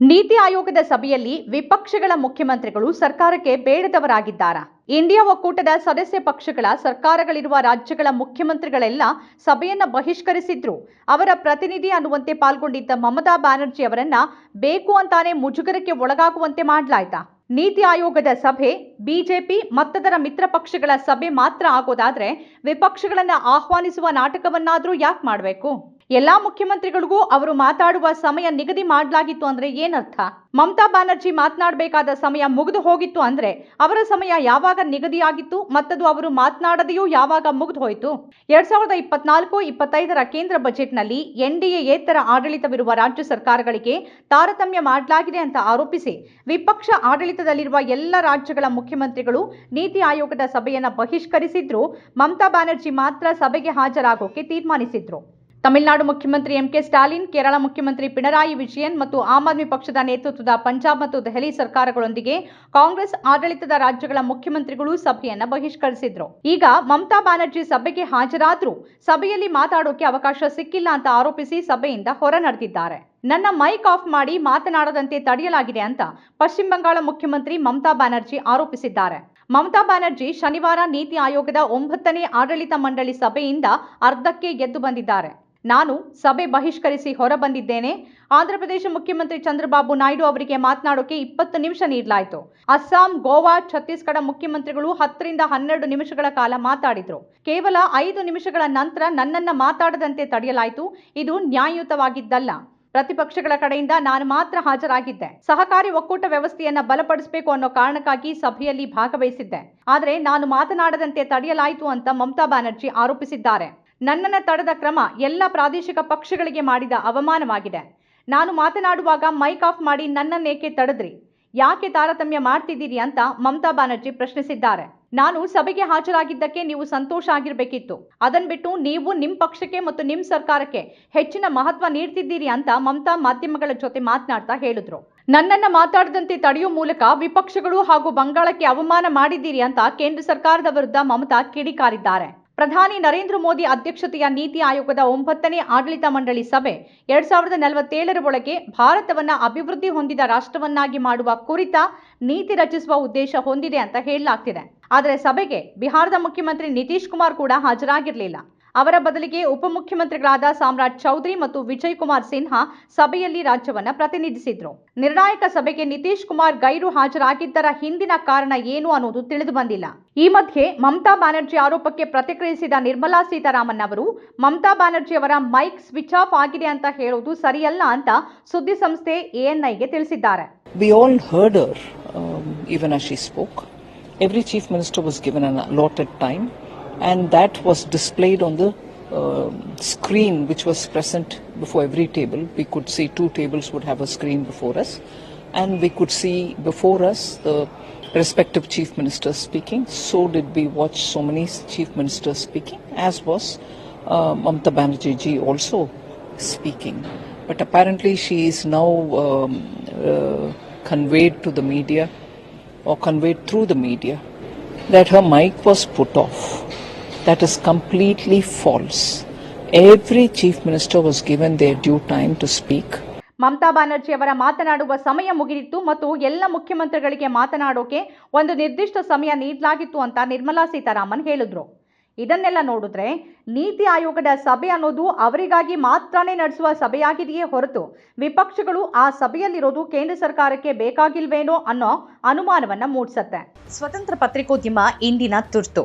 ನೀತಿ ಆಯೋಗದ ಸಭೆಯಲ್ಲಿ ವಿಪಕ್ಷಗಳ ಮುಖ್ಯಮಂತ್ರಿಗಳು ಸರ್ಕಾರಕ್ಕೆ ಬೇಡದವರಾಗಿದ್ದಾರಾ. ಇಂಡಿಯಾ ಒಕ್ಕೂಟದ ಸದಸ್ಯ ಪಕ್ಷಗಳ ಸರ್ಕಾರಗಳಿರುವ ರಾಜ್ಯಗಳ ಮುಖ್ಯಮಂತ್ರಿಗಳೆಲ್ಲ ಸಭೆಯನ್ನ ಬಹಿಷ್ಕರಿಸಿದ್ರು. ಅವರ ಪ್ರತಿನಿಧಿ ಅನ್ನುವಂತೆ ಪಾಲ್ಗೊಂಡಿದ್ದ ಮಮತಾ ಬ್ಯಾನರ್ಜಿ ಅವರನ್ನ ಬೇಕು ಅಂತಾನೆ ಮುಜುಗರಕ್ಕೆ ಒಳಗಾಗುವಂತೆ ಮಾಡಲಾಯ್ತಾ. ನೀತಿ ಆಯೋಗದ ಸಭೆ, ಬಿಜೆಪಿ ಮತ್ತದರ ಮಿತ್ರ ಪಕ್ಷಗಳ ಸಭೆ ಮಾತ್ರ ಆಗೋದಾದ್ರೆ ವಿಪಕ್ಷಗಳನ್ನ ಆಹ್ವಾನಿಸುವ ನಾಟಕವನ್ನಾದ್ರೂ ಯಾಕೆ ಮಾಡಬೇಕು? ಎಲ್ಲಾ ಮುಖ್ಯಮಂತ್ರಿಗಳಿಗೂ ಅವರು ಮಾತಾಡುವ ಸಮಯ ನಿಗದಿ ಮಾಡಲಾಗಿತ್ತು ಅಂದ್ರೆ ಏನರ್ಥ? ಮಮತಾ ಬ್ಯಾನರ್ಜಿ ಮಾತನಾಡಬೇಕಾದ ಸಮಯ ಮುಗಿದು ಹೋಗಿತ್ತು ಅಂದ್ರೆ ಅವರ ಸಮಯ ಯಾವಾಗ ನಿಗದಿಯಾಗಿತ್ತು ಮತ್ತದು ಅವರು ಮಾತನಾಡದೆಯೂ ಯಾವಾಗ ಮುಗಿದು ಹೋಯಿತು? ಎರಡ್ ಸಾವಿರದ ಇಪ್ಪತ್ನಾಲ್ಕು, ಇಪ್ಪತ್ತೈದರ ಕೇಂದ್ರ ಬಜೆಟ್ನಲ್ಲಿ ಎನ್ಡಿಎ ಏತರ ಆಡಳಿತವಿರುವ ರಾಜ್ಯ ಸರ್ಕಾರಗಳಿಗೆ ತಾರತಮ್ಯ ಮಾಡಲಾಗಿದೆ ಅಂತ ಆರೋಪಿಸಿ ವಿಪಕ್ಷ ಆಡಳಿತದಲ್ಲಿರುವ ಎಲ್ಲ ರಾಜ್ಯಗಳ ಮುಖ್ಯಮಂತ್ರಿಗಳು ನೀತಿ ಆಯೋಗದ ಸಭೆಯನ್ನು ಬಹಿಷ್ಕರಿಸಿದ್ರು. ಮಮತಾ ಬ್ಯಾನರ್ಜಿ ಮಾತ್ರ ಸಭೆಗೆ ಹಾಜರಾಗೋಕೆ ತೀರ್ಮಾನಿಸಿದ್ರು. ತಮಿಳುನಾಡು ಮುಖ್ಯಮಂತ್ರಿ ಎಂಕೆ ಸ್ಟಾಲಿನ್, ಕೇರಳ ಮುಖ್ಯಮಂತ್ರಿ ಪಿಣರಾಯಿ ವಿಜಯನ್ ಮತ್ತು ಆಮ್ ಆದ್ಮಿ ಪಕ್ಷದ ನೇತೃತ್ವದ ಪಂಜಾಬ್ ಮತ್ತು ದೆಹಲಿ ಸರ್ಕಾರಗಳೊಂದಿಗೆ ಕಾಂಗ್ರೆಸ್, ಆಡಳಿತದ ರಾಜ್ಯಗಳ ಮುಖ್ಯಮಂತ್ರಿಗಳು ಸಭೆಯನ್ನು ಬಹಿಷ್ಕರಿಸಿದ್ರು. ಈಗ ಮಮತಾ ಬ್ಯಾನರ್ಜಿ ಸಭೆಗೆ ಹಾಜರಾದ್ರೂ ಸಭೆಯಲ್ಲಿ ಮಾತಾಡೋಕೆ ಅವಕಾಶ ಸಿಕ್ಕಿಲ್ಲ ಅಂತ ಆರೋಪಿಸಿ ಸಭೆಯಿಂದ ಹೊರ ನಡೆದಿದ್ದಾರೆ. ನನ್ನ ಮೈಕ್ ಆಫ್ ಮಾಡಿ ಮಾತನಾಡದಂತೆ ತಡೆಯಲಾಗಿದೆ ಅಂತ ಪಶ್ಚಿಮ ಬಂಗಾಳ ಮುಖ್ಯಮಂತ್ರಿ ಮಮತಾ ಬ್ಯಾನರ್ಜಿ ಆರೋಪಿಸಿದ್ದಾರೆ. ಮಮತಾ ಬ್ಯಾನರ್ಜಿ ಶನಿವಾರ ನೀತಿ ಆಯೋಗದ ಒಂಬತ್ತನೇ ಆಡಳಿತ ಮಂಡಳಿ ಸಭೆಯಿಂದ ಅರ್ಧಕ್ಕೆ ಗೆದ್ದು ಬಂದಿದ್ದಾರೆ. ನಾನು ಸಭೆ ಬಹಿಷ್ಕರಿಸಿ ಹೊರಬಂದಿದ್ದೇನೆ. ಆಂಧ್ರಪ್ರದೇಶ ಮುಖ್ಯಮಂತ್ರಿ ಚಂದ್ರಬಾಬು ನಾಯ್ಡು ಅವರಿಗೆ ಮಾತನಾಡೋಕೆ ಇಪ್ಪತ್ತು ನಿಮಿಷ ನೀಡಲಾಯಿತು. ಅಸ್ಸಾಂ, ಗೋವಾ, ಛತ್ತೀಸ್ಗಢ ಮುಖ್ಯಮಂತ್ರಿಗಳು ಹತ್ತರಿಂದ ಹನ್ನೆರಡು ನಿಮಿಷಗಳ ಕಾಲ ಮಾತಾಡಿದ್ರು. ಕೇವಲ ಐದು ನಿಮಿಷಗಳ ನಂತರ ನನ್ನನ್ನ ಮಾತಾಡದಂತೆ ತಡೆಯಲಾಯಿತು. ಇದು ನ್ಯಾಯಯುತವಾಗಿದ್ದಲ್ಲ. ಪ್ರತಿಪಕ್ಷಗಳ ಕಡೆಯಿಂದ ನಾನು ಮಾತ್ರ ಹಾಜರಾಗಿದ್ದೆ. ಸಹಕಾರಿ ಒಕ್ಕೂಟ ವ್ಯವಸ್ಥೆಯನ್ನ ಬಲಪಡಿಸಬೇಕು ಅನ್ನೋ ಕಾರಣಕ್ಕಾಗಿ ಸಭೆಯಲ್ಲಿ ಭಾಗವಹಿಸಿದ್ದೆ. ಆದರೆ ನಾನು ಮಾತನಾಡದಂತೆ ತಡೆಯಲಾಯಿತು ಅಂತ ಮಮತಾ ಬ್ಯಾನರ್ಜಿ ಆರೋಪಿಸಿದ್ದಾರೆ. ನನ್ನನ್ನು ತಡೆದ ಕ್ರಮ ಎಲ್ಲ ಪ್ರಾದೇಶಿಕ ಪಕ್ಷಗಳಿಗೆ ಮಾಡಿದ ಅವಮಾನವಾಗಿದೆ. ನಾನು ಮಾತನಾಡುವಾಗ ಮೈಕ್ ಆಫ್ ಮಾಡಿ ನನ್ನನ್ನೇಕೆ ತಡೆದ್ರಿ? ಯಾಕೆ ತಾರತಮ್ಯ ಮಾಡ್ತಿದ್ದೀರಿ ಅಂತ ಮಮತಾ ಬ್ಯಾನರ್ಜಿ ಪ್ರಶ್ನಿಸಿದ್ದಾರೆ. ನಾನು ಸಭೆಗೆ ಹಾಜರಾಗಿದ್ದಕ್ಕೆ ನೀವು ಸಂತೋಷ ಆಗಿರಬೇಕಿತ್ತು. ಅದನ್ನು ಬಿಟ್ಟು ನೀವು ನಿಮ್ಮ ಪಕ್ಷಕ್ಕೆ ಮತ್ತು ನಿಮ್ಮ ಸರ್ಕಾರಕ್ಕೆ ಹೆಚ್ಚಿನ ಮಹತ್ವ ನೀಡ್ತಿದ್ದೀರಿ ಅಂತ ಮಮತಾ ಮಾಧ್ಯಮಗಳ ಜೊತೆ ಮಾತನಾಡ್ತಾ ಹೇಳಿದ್ರು. ನನ್ನನ್ನ ಮಾತಾಡದಂತೆ ತಡೆಯುವ ಮೂಲಕ ವಿಪಕ್ಷಗಳು ಹಾಗೂ ಬಂಗಾಳಕ್ಕೆ ಅವಮಾನ ಮಾಡಿದ್ದೀರಿ ಅಂತ ಕೇಂದ್ರ ಸರ್ಕಾರದ ವಿರುದ್ಧ ಮಮತಾ ಕಿಡಿಕಾರಿದ್ದಾರೆ. ಪ್ರಧಾನಿ ನರೇಂದ್ರ ಮೋದಿ ಅಧ್ಯಕ್ಷತೆಯ ನೀತಿ ಆಯೋಗದ ಒಂಬತ್ತನೇ ಆಡಳಿತ ಮಂಡಳಿ ಸಭೆ ಎರಡ್ ಸಾವಿರದ ನಲವತ್ತೇಳರ ಒಳಗೆ ಭಾರತವನ್ನ ಅಭಿವೃದ್ಧಿ ಹೊಂದಿದ ರಾಷ್ಟ್ರವನ್ನಾಗಿ ಮಾಡುವ ಕುರಿತ ನೀತಿ ರಚಿಸುವ ಉದ್ದೇಶ ಹೊಂದಿದೆ ಅಂತ ಹೇಳಲಾಗ್ತಿದೆ. ಆದರೆ ಸಭೆಗೆ ಬಿಹಾರದ ಮುಖ್ಯಮಂತ್ರಿ ನಿತೀಶ್ ಕುಮಾರ್ ಕೂಡ ಹಾಜರಾಗಿರಲಿಲ್ಲ. ಅವರ ಬದಲಿಗೆ ಉಪಮುಖ್ಯಮಂತ್ರಿಗಳಾದ ಸಾಮ್ರಾಟ್ ಚೌಧರಿ ಮತ್ತು ವಿಜಯ್ ಕುಮಾರ್ ಸಿನ್ಹಾ ಸಭೆಯಲ್ಲಿ ರಾಜ್ಯವನ್ನ ಪ್ರತಿನಿಧಿಸಿದ್ರು. ನಿರ್ಣಾಯಕ ಸಭೆಗೆ ನಿತೀಶ್ ಕುಮಾರ್ ಗೈರು ಹಾಜರಾಗಿದ್ದರ ಹಿಂದಿನ ಕಾರಣ ಏನು ಅನ್ನೋದು ತಿಳಿದು ಬಂದಿಲ್ಲ. ಈ ಮಧ್ಯೆ ಮಮತಾ ಬ್ಯಾನರ್ಜಿ ಆರೋಪಕ್ಕೆ ಪ್ರತಿಕ್ರಿಯಿಸಿದ ನಿರ್ಮಲಾ ಸೀತಾರಾಮನ್ ಅವರು ಮಮತಾ ಬ್ಯಾನರ್ಜಿ ಅವರ ಮೈಕ್ ಸ್ವಿಚ್ ಆಫ್ ಆಗಿದೆ ಅಂತ ಹೇಳೋದು ಸರಿಯಲ್ಲ ಅಂತ ಸುದ್ದಿ ಸಂಸ್ಥೆ ಎಎನ್ಐಗೆ ತಿಳಿಸಿದ್ದಾರೆ. Um, as she spoke. Every chief minister was given an allotted time, and that was displayed on the um screen which was present before every table. We could see two tables would have a screen before us, and we could see before us the respective chief ministers speaking. So did we watch so many chief ministers speaking, as was uh, Mamata Banerjee ji also speaking. But apparently, she is now um, uh, conveyed to the media or conveyed through the media that her mic was put off. That is completely false. Every chief minister was given their due time to speak. Mamata Banerjee ಅವರ ಮಾತನಾಡುವ ಸಮಯ ಮುಗಿದಿತ್ತು ಮತ್ತು ಎಲ್ಲ ಮುಖ್ಯಮಂತ್ರಿಗಳಿಗೆ ಮಾತನಾಡೋಕೆ ಒಂದು ನಿರ್ದಿಷ್ಟ ಸಮಯ ನೀಡಲಾಗಿತ್ತು ಅಂತ ನಿರ್ಮಲಾ ಸೀತಾರಾಮನ್ ಹೇಳಿದ್ರು ಇದನ್ನೆಲ್ಲ ನೋಡಿದ್ರೆ ನೀತಿ ಆಯೋಗದ ಸಭೆ ಅನ್ನೋದು ಅವರಿಗಾಗಿ ಮಾತ್ರನೇ ನಡೆಸುವ ಸಭೆಯಾಗಿದೆಯೇ ಹೊರತು ವಿಪಕ್ಷಗಳು ಆ ಸಭೆಯಲ್ಲಿರೋದು ಕೇಂದ್ರ ಸರ್ಕಾರಕ್ಕೆ ಬೇಕಾಗಿಲ್ವೇನೋ ಅನ್ನೋ ಅನುಮಾನವನ್ನ ಮೂಡಿಸತ್ತೆ ಸ್ವತಂತ್ರ ಪತ್ರಿಕೋದ್ಯಮ ಇಂದಿನ ತುರ್ತು